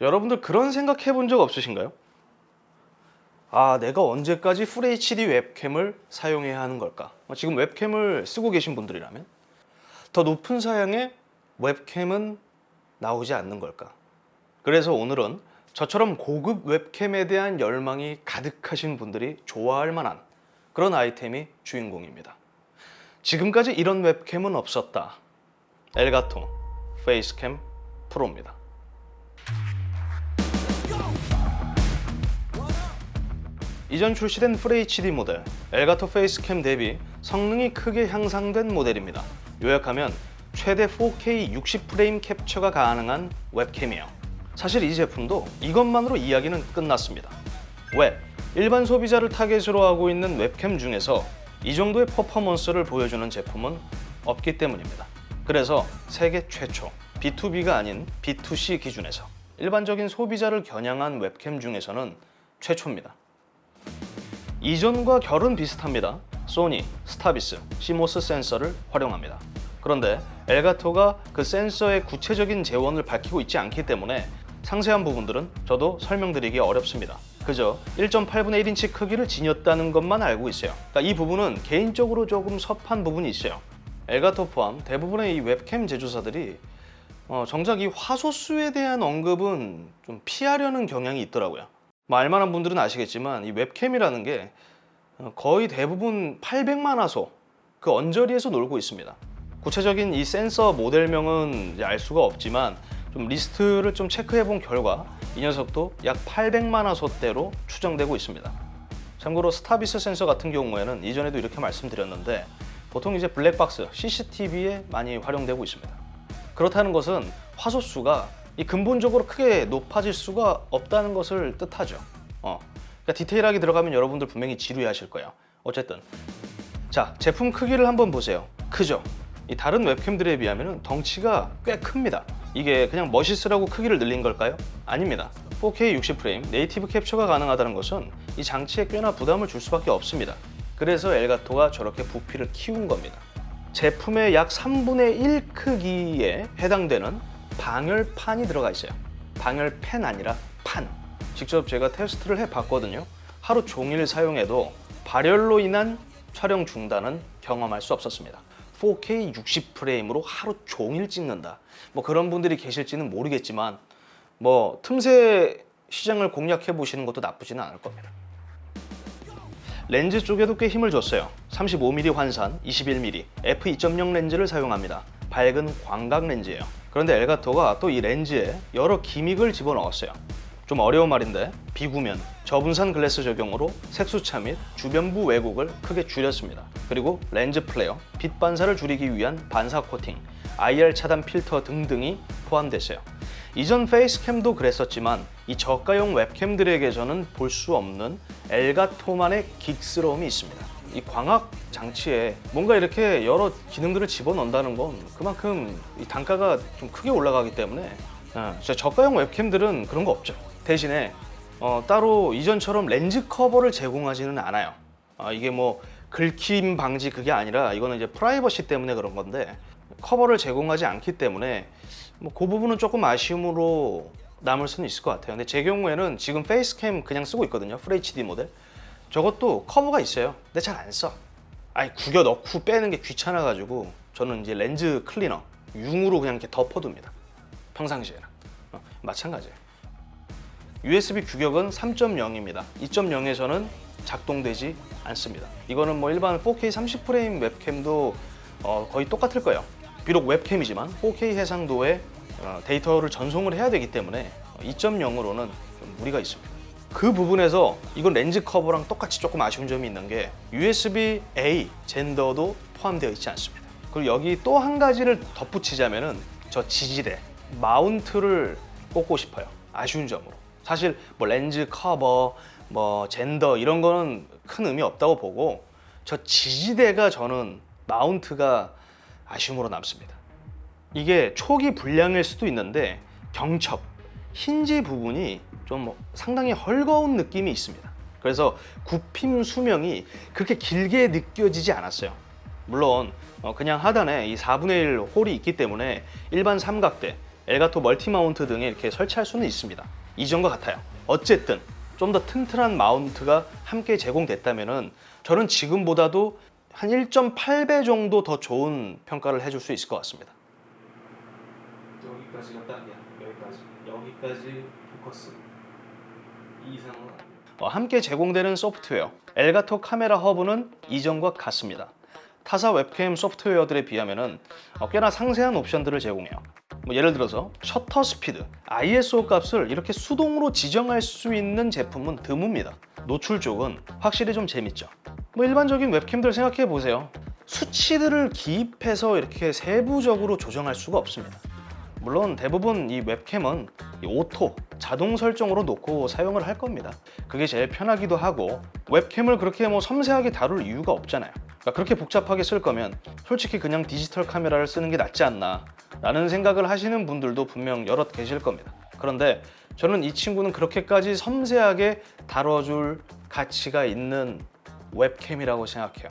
여러분들 그런 생각 해본 적 없으신가요? 아, 내가 언제까지 FHD 웹캠을 사용해야 하는 걸까? 어, 지금 웹캠을 쓰고 계신 분들이라면 더 높은 사양의 웹캠은 나오지 않는 걸까? 그래서 오늘은 저처럼 고급 웹캠에 대한 열망이 가득하신 분들이 좋아할 만한 그런 아이템이 주인공입니다. 지금까지 이런 웹캠은 없었다. 엘가토 페이스캠 프로입니다. 이전 출시된 FHD 모델 엘가토 페이스캠 대비 성능이 크게 향상된 모델입니다. 요약하면 최대 4K 60프레임 캡처가 가능한 웹캠이에요. 사실 이 제품도 이것만으로 이야기는 끝났습니다. 왜? 일반 소비자를 타겟으로 하고 있는 웹캠 중에서 이 정도의 퍼포먼스를 보여주는 제품은 없기 때문입니다. 그래서 세계 최초 B2B가 아닌 B2C 기준에서 일반적인 소비자를 겨냥한 웹캠 중에서는 최초입니다. 이전과 결은 비슷합니다. 소니, 스타비스, 시모스 센서를 활용합니다. 그런데 엘가토가 그 센서의 구체적인 재원을 밝히고 있지 않기 때문에 상세한 부분들은 저도 설명드리기 어렵습니다. 그저 1.8분의 1인치 크기를 지녔다는 것만 알고 있어요. 그러니까 이 부분은 개인적으로 조금 섭한 부분이 있어요. 엘가토 포함 대부분의 이 웹캠 제조사들이 어, 정작 이 화소수에 대한 언급은 좀 피하려는 경향이 있더라고요. 뭐 알만한 분들은 아시겠지만 이 웹캠이라는 게 어, 거의 대부분 800만 화소 그 언저리에서 놀고 있습니다. 구체적인 이 센서 모델명은 알 수가 없지만 좀 리스트를 좀 체크해 본 결과 이 녀석도 약 800만 화소대로 추정되고 있습니다. 참고로 스타비스 센서 같은 경우에는 이전에도 이렇게 말씀드렸는데 보통 이제 블랙박스 CCTV에 많이 활용되고 있습니다. 그렇다는 것은 화소 수가 이 근본적으로 크게 높아질 수가 없다는 것을 뜻하죠. 어. 그러니까 디테일하게 들어가면 여러분들 분명히 지루해하실 거예요. 어쨌든 자 제품 크기를 한번 보세요. 크죠? 이 다른 웹캠들에 비하면 덩치가 꽤 큽니다. 이게 그냥 멋있으라고 크기를 늘린 걸까요? 아닙니다. 4K 60프레임 네이티브 캡처가 가능하다는 것은 이 장치에 꽤나 부담을 줄 수밖에 없습니다. 그래서 엘가토가 저렇게 부피를 키운 겁니다. 제품의 약 3분의 1 크기에 해당되는 방열판이 들어가 있어요. 방열펜 아니라 판. 직접 제가 테스트를 해 봤거든요. 하루 종일 사용해도 발열로 인한 촬영 중단은 경험할 수 없었습니다. 4K 60프레임으로 하루 종일 찍는다. 뭐 그런 분들이 계실지는 모르겠지만 뭐 틈새 시장을 공략해 보시는 것도 나쁘지는 않을 겁니다. 렌즈 쪽에도 꽤 힘을 줬어요. 35mm 환산, 21mm, f2.0 렌즈를 사용합니다. 밝은 광각 렌즈예요. 그런데 엘가토가 또 이 렌즈에 여러 기믹을 집어넣었어요. 좀 어려운 말인데 비구면, 저분산 글래스 적용으로 색수차 및 주변부 왜곡을 크게 줄였습니다. 그리고 렌즈 플레어, 빛 반사를 줄이기 위한 반사 코팅, IR 차단 필터 등등이 포함됐어요. 이전 페이스캠도 그랬었지만 이 저가용 웹캠들에게서는 볼 수 없는 엘가토만의 긱스러움이 있습니다. 이 광학 장치에 뭔가 이렇게 여러 기능들을 집어넣는다는 건 그만큼 이 단가가 좀 크게 올라가기 때문에 아, 진짜 저가용 웹캠들은 그런 거 없죠. 대신에 어, 따로 이전처럼 렌즈 커버를 제공하지는 않아요. 아, 이게 뭐 긁힘 방지 그게 아니라 이거는 이제 프라이버시 때문에 그런 건데 커버를 제공하지 않기 때문에 뭐 그 부분은 조금 아쉬움으로 남을 수는 있을 것 같아요. 근데 제 경우에는 지금 페이스캠 그냥 쓰고 있거든요. FHD 모델. 저것도 커버가 있어요. 근데 잘 안 써. 아니 구겨 넣고 빼는 게 귀찮아가지고 저는 이제 렌즈 클리너 융으로 그냥 이렇게 덮어둡니다. 평상시에는 어, 마찬가지예요. USB 규격은 3.0입니다. 2.0에서는 작동되지 않습니다. 이거는 뭐 일반 4K 30프레임 웹캠도 어, 거의 똑같을 거예요. 비록 웹캠이지만 4K 해상도의 어, 데이터를 전송을 해야 되기 때문에 2.0으로는 좀 무리가 있습니다. 그 부분에서 이건 렌즈 커버랑 똑같이 조금 아쉬운 점이 있는 게 USB-A 젠더도 포함되어 있지 않습니다. 그리고 여기 또 한 가지를 덧붙이자면은 저 지지대 마운트를 꽂고 싶어요. 아쉬운 점으로. 사실 뭐 렌즈 커버, 뭐 젠더 이런 거는 큰 의미 없다고 보고 저 지지대가 저는 마운트가 아쉬움으로 남습니다. 이게 초기 불량일 수도 있는데 경첩, 힌지 부분이 좀 상당히 헐거운 느낌이 있습니다. 그래서 굽힘 수명이 그렇게 길게 느껴지지 않았어요. 물론 어, 그냥 하단에 이 4분의 1 홀이 있기 때문에 일반 삼각대 엘가토 멀티 마운트 등에 이렇게 설치할 수는 있습니다. 이전과 같아요. 어쨌든 좀 더 튼튼한 마운트가 함께 제공됐다면은 저는 지금보다도 한 1.8배 정도 더 좋은 평가를 해줄 수 있을 것 같습니다. 여기까지가 딱이야. 여기까지. 여기까지 포커스. 어, 함께 제공되는 소프트웨어 엘가토 카메라 허브는 이전과 같습니다. 타사 웹캠 소프트웨어들에 비하면 꽤나 상세한 옵션들을 제공해요. 뭐 예를 들어서 셔터 스피드, ISO 값을 이렇게 수동으로 지정할 수 있는 제품은 드뭅니다. 노출 쪽은 확실히 좀 재밌죠. 뭐 일반적인 웹캠들 생각해 보세요. 수치들을 기입해서 이렇게 세부적으로 조정할 수가 없습니다. 물론 대부분 이 웹캠은 이 오토 자동 설정으로 놓고 사용을 할 겁니다. 그게 제일 편하기도 하고 웹캠을 그렇게 뭐 섬세하게 다룰 이유가 없잖아요. 그러니까 그렇게 복잡하게 쓸 거면 솔직히 그냥 디지털 카메라를 쓰는 게 낫지 않나 라는 생각을 하시는 분들도 분명 여럿 계실 겁니다. 그런데 저는 이 친구는 그렇게까지 섬세하게 다뤄줄 가치가 있는 웹캠이라고 생각해요.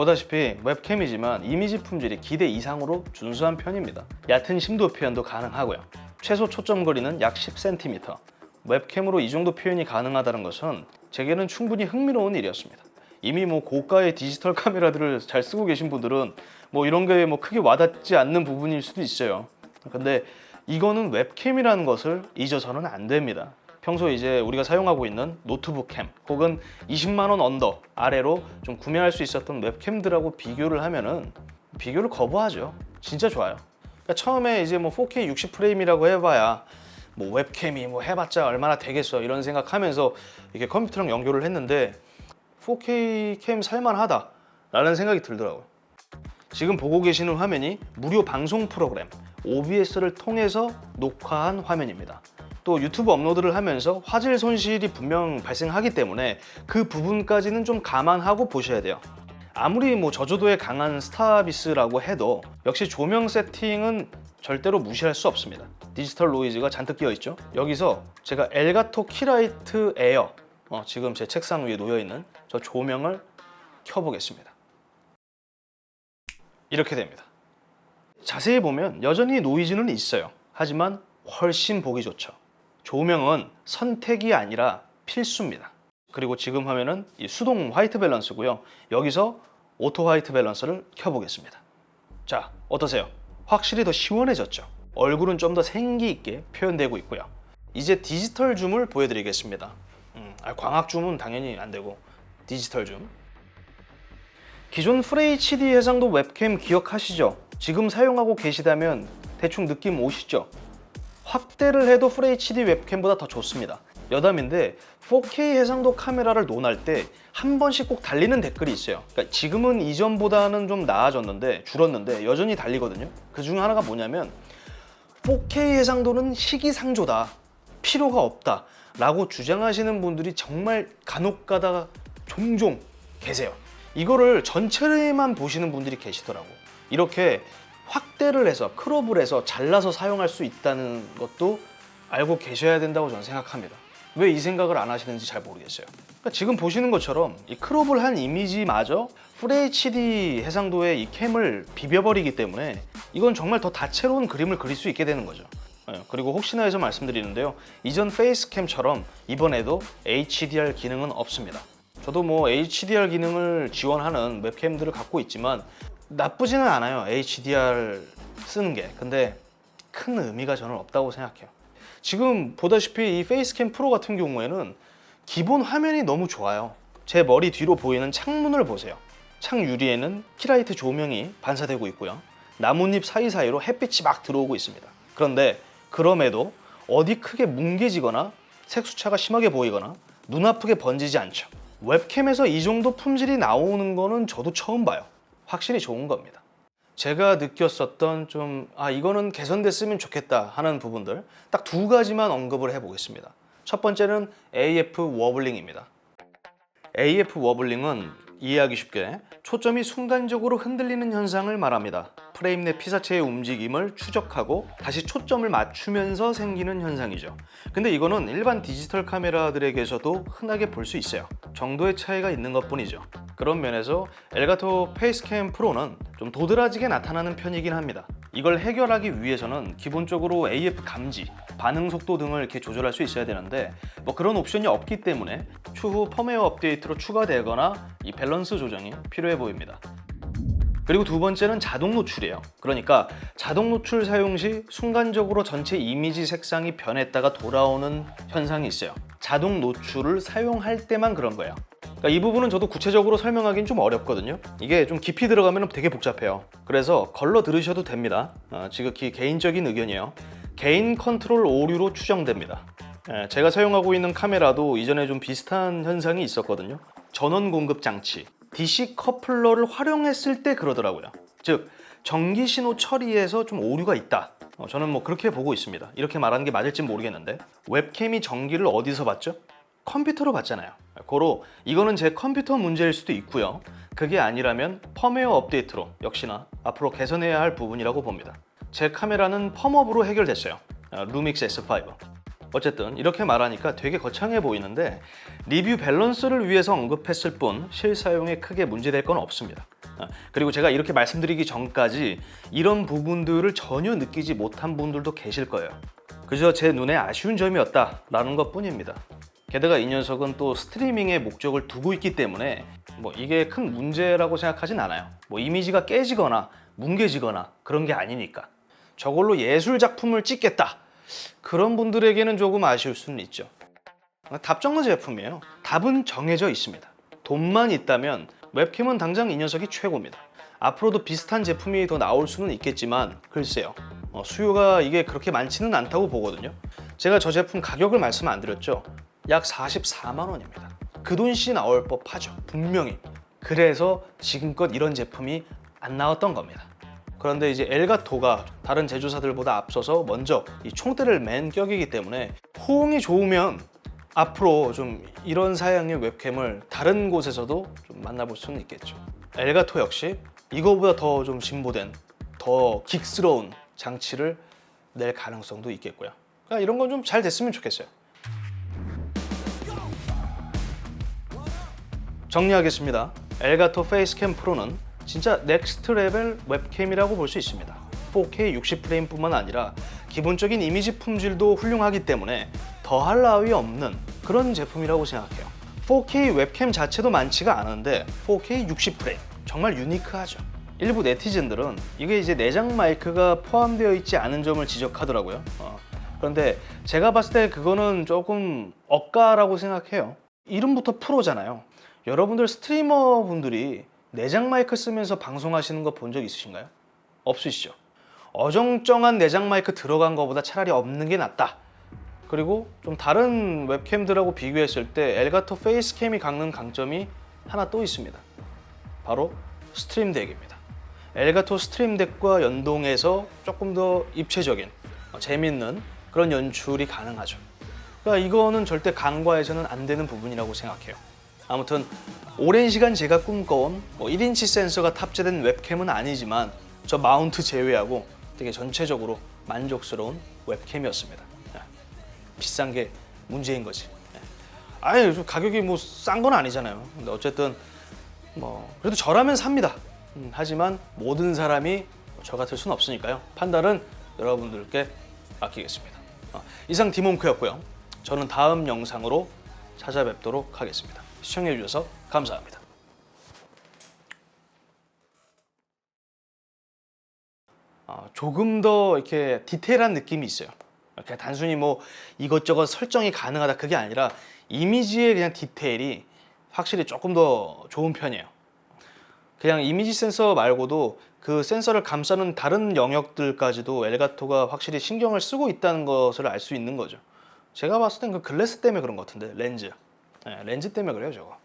네. 보다시피 웹캠이지만 이미지 품질이 기대 이상으로 준수한 편입니다. 얕은 심도 표현도 가능하고요. 최소 초점 거리는 약 10cm. 웹캠으로 이 정도 표현이 가능하다는 것은 제게는 충분히 흥미로운 일이었습니다. 이미 뭐 고가의 디지털 카메라들을 잘 쓰고 계신 분들은 뭐 이런 게 뭐 크게 와닿지 않는 부분일 수도 있어요. 근데 이거는 웹캠이라는 것을 잊어서는 안 됩니다. 평소 이제 우리가 사용하고 있는 노트북 캠 혹은 20만 원 언더 아래로 좀 구매할 수 있었던 웹캠들하고 비교를 하면은 비교를 거부하죠. 진짜 좋아요. 그러니까 처음에 이제 뭐 4K 60 프레임이라고 해봐야 뭐 웹캠이 뭐 해봤자 얼마나 되겠어 이런 생각하면서 이게 컴퓨터랑 연결을 했는데 4K 캠 살만하다라는 생각이 들더라고요. 지금 보고 계시는 화면이 무료 방송 프로그램 OBS를 통해서 녹화한 화면입니다. 또 유튜브 업로드를 하면서 화질 손실이 분명 발생하기 때문에 그 부분까지는 좀 감안하고 보셔야 돼요. 아무리 뭐 저조도에 강한 스타비스라고 해도 역시 조명 세팅은 절대로 무시할 수 없습니다. 디지털 노이즈가 잔뜩 끼어 있죠. 여기서 제가 엘가토 키라이트 에어 어, 지금 제 책상 위에 놓여 있는 저 조명을 켜보겠습니다. 이렇게 됩니다. 자세히 보면 여전히 노이즈는 있어요. 하지만 훨씬 보기 좋죠. 조명은 선택이 아니라 필수입니다. 그리고 지금 화면은 이 수동 화이트 밸런스고요. 여기서 오토 화이트 밸런스를 켜보겠습니다. 자, 어떠세요? 확실히 더 시원해졌죠? 얼굴은 좀 더 생기 있게 표현되고 있고요. 이제 디지털 줌을 보여드리겠습니다. 음, 아, 광학 줌은 당연히 안 되고 디지털 줌. 기존 FHD 해상도 웹캠 기억하시죠? 지금 사용하고 계시다면 대충 느낌 오시죠? 확대를 해도 FHD 웹캠보다 더 좋습니다. 여담인데 4K 해상도 카메라를 논할 때 한 번씩 꼭 달리는 댓글이 있어요. 그러니까 지금은 이전보다는 좀 나아졌는데 줄었는데 여전히 달리거든요. 그중 하나가 뭐냐면 4K 해상도는 시기상조다. 필요가 없다. 라고 주장하시는 분들이 정말 간혹 가다가 종종 계세요. 이거를 전체만 보시는 분들이 계시더라고. 이렇게 확대를 해서 크롭을 해서 잘라서 사용할 수 있다는 것도 알고 계셔야 된다고 저는 생각합니다. 왜 이 생각을 안 하시는지 잘 모르겠어요. 그러니까 지금 보시는 것처럼 이 크롭을 한 이미지마저 FHD 해상도의 이 캠을 비벼버리기 때문에 이건 정말 더 다채로운 그림을 그릴 수 있게 되는 거죠. 예, 그리고 혹시나 해서 말씀드리는데요. 이전 페이스캠처럼 이번에도 HDR 기능은 없습니다. 저도 뭐 HDR 기능을 지원하는 웹캠들을 갖고 있지만 나쁘지는 않아요. HDR 쓰는 게. 근데 큰 의미가 저는 없다고 생각해요. 지금 보다시피 이 페이스캠 프로 같은 경우에는 기본 화면이 너무 좋아요. 제 머리 뒤로 보이는 창문을 보세요. 창 유리에는 키라이트 조명이 반사되고 있고요. 나뭇잎 사이사이로 햇빛이 막 들어오고 있습니다. 그런데 그럼에도 어디 크게 뭉개지거나 색수차가 심하게 보이거나 눈 아프게 번지지 않죠. 웹캠에서 이 정도 품질이 나오는 거는 저도 처음 봐요. 확실히 좋은 겁니다. 제가 느꼈었던 좀, 아, 이거는 개선됐으면 좋겠다 하는 부분들 딱 두 가지만 언급을 해보겠습니다. 첫 번째는 AF 워블링입니다. AF 워블링은 이해하기 쉽게 초점이 순간적으로 흔들리는 현상을 말합니다. 프레임 내 피사체의 움직임을 추적하고 다시 초점을 맞추면서 생기는 현상이죠. 근데 이거는 일반 디지털 카메라들에게서도 흔하게 볼 수 있어요. 정도의 차이가 있는 것 뿐이죠. 그런 면에서 엘가토 페이스캠 프로는 좀 도드라지게 나타나는 편이긴 합니다. 이걸 해결하기 위해서는 기본적으로 AF 감지, 반응 속도 등을 이렇게 조절할 수 있어야 되는데 뭐 그런 옵션이 없기 때문에 추후 펌웨어 업데이트로 추가되거나 이 밸런스 조정이 필요해 보입니다. 그리고 두 번째는 자동 노출이에요. 그러니까 자동 노출 사용 시 순간적으로 전체 이미지 색상이 변했다가 돌아오는 현상이 있어요. 자동 노출을 사용할 때만 그런 거예요. 그러니까 이 부분은 저도 구체적으로 설명하기는 좀 어렵거든요. 이게 좀 깊이 들어가면 되게 복잡해요. 그래서 걸러 들으셔도 됩니다. 어, 지극히 개인적인 의견이에요. 개인 컨트롤 오류로 추정됩니다. 예, 제가 사용하고 있는 카메라도 이전에 좀 비슷한 현상이 있었거든요. 전원 공급 장치, DC 커플러를 활용했을 때 그러더라고요. 즉 전기 신호 처리에서 좀 오류가 있다. 어, 저는 뭐 그렇게 보고 있습니다. 이렇게 말하는 게 맞을지 모르겠는데 웹캠이 전기를 어디서 받죠? 컴퓨터로 받잖아요. 고로 이거는 제 컴퓨터 문제일 수도 있고요. 그게 아니라면 펌웨어 업데이트로 역시나 앞으로 개선해야 할 부분이라고 봅니다. 제 카메라는 펌업으로 해결됐어요. 어, 루믹스 S5. 어쨌든 이렇게 말하니까 되게 거창해 보이는데 리뷰 밸런스를 위해서 언급했을 뿐 실사용에 크게 문제될 건 없습니다. 아, 그리고 제가 이렇게 말씀드리기 전까지 이런 부분들을 전혀 느끼지 못한 분들도 계실 거예요. 그저 제 눈에 아쉬운 점이었다라는 것 뿐입니다. 게다가 이 녀석은 또 스트리밍의 목적을 두고 있기 때문에 뭐 이게 큰 문제라고 생각하진 않아요. 뭐 이미지가 깨지거나 뭉개지거나 그런 게 아니니까. 저걸로 예술 작품을 찍겠다. 그런 분들에게는 조금 아쉬울 수는 있죠. 답정너 제품이에요. 답은 정해져 있습니다. 돈만 있다면 웹캠은 당장 이 녀석이 최고입니다. 앞으로도 비슷한 제품이 더 나올 수는 있겠지만 글쎄요. 어, 수요가 이게 그렇게 많지는 않다고 보거든요. 제가 저 제품 가격을 말씀 안 드렸죠. 약 44만 원입니다. 그 돈씨 나올 법하죠. 분명히. 그래서 지금껏 이런 제품이 안 나왔던 겁니다. 그런데 이제 엘가토가 다른 제조사들보다 앞서서 먼저 이 총대를 맨 격이기 때문에 호응이 좋으면 앞으로 좀 이런 사양의 웹캠을 다른 곳에서도 좀 만나볼 수는 있겠죠. 엘가토 역시 이거보다 더 좀 진보된 더 긱스러운 장치를 낼 가능성도 있겠고요. 그러니까 이런 건 좀 잘 됐으면 좋겠어요. 정리하겠습니다. 엘가토 페이스캠 프로는 진짜 넥스트 레벨 웹캠이라고 볼 수 있습니다. 4K 60프레임뿐만 아니라 기본적인 이미지 품질도 훌륭하기 때문에 더할 나위 없는 그런 제품이라고 생각해요. 4K 웹캠 자체도 많지가 않은데 4K 60프레임 정말 유니크하죠. 일부 네티즌들은 이게 이제 내장 마이크가 포함되어 있지 않은 점을 지적하더라고요. 어. 그런데 제가 봤을 때 그거는 조금 억까라고 생각해요. 이름부터 프로잖아요. 여러분들 스트리머 분들이 내장 마이크 쓰면서 방송하시는 거 본 적 있으신가요? 없으시죠? 어정쩡한 내장 마이크 들어간 거보다 차라리 없는 게 낫다. 그리고 좀 다른 웹캠들하고 비교했을 때 엘가토 페이스캠이 갖는 강점이 하나 또 있습니다. 바로 스트림덱입니다. 엘가토 스트림덱과 연동해서 조금 더 입체적인 어, 재밌는 그런 연출이 가능하죠. 그러니까 이거는 절대 간과해서는 안 되는 부분이라고 생각해요. 아무튼 오랜 시간 제가 꿈꿔온 뭐 1인치 센서가 탑재된 웹캠은 아니지만 저 마운트 제외하고 되게 전체적으로 만족스러운 웹캠이었습니다. 예. 비싼 게 문제인 거지. 예. 아니 좀 가격이 뭐 싼 건 아니잖아요. 근데 어쨌든 뭐 그래도 저라면 삽니다. 음, 하지만 모든 사람이 저 같을 수는 없으니까요. 판단은 여러분들께 맡기겠습니다. 어, 이상 디몬크였고요. 저는 다음 영상으로 찾아뵙도록 하겠습니다. 시청해 주셔서 감사합니다. 어, 조금 더 이렇게 디테일한 느낌이 있어요. 그러니까 단순히 뭐 이것저것 설정이 가능하다 그게 아니라 이미지의 그냥 디테일이 확실히 조금 더 좋은 편이에요. 그냥 이미지 센서 말고도 그 센서를 감싸는 다른 영역들까지도 엘가토가 확실히 신경을 쓰고 있다는 것을 알 수 있는 거죠. 제가 봤을 땐 그 글래스 때문에 그런 것 같은데 렌즈. 네, 렌즈 때문에 그래요 저거.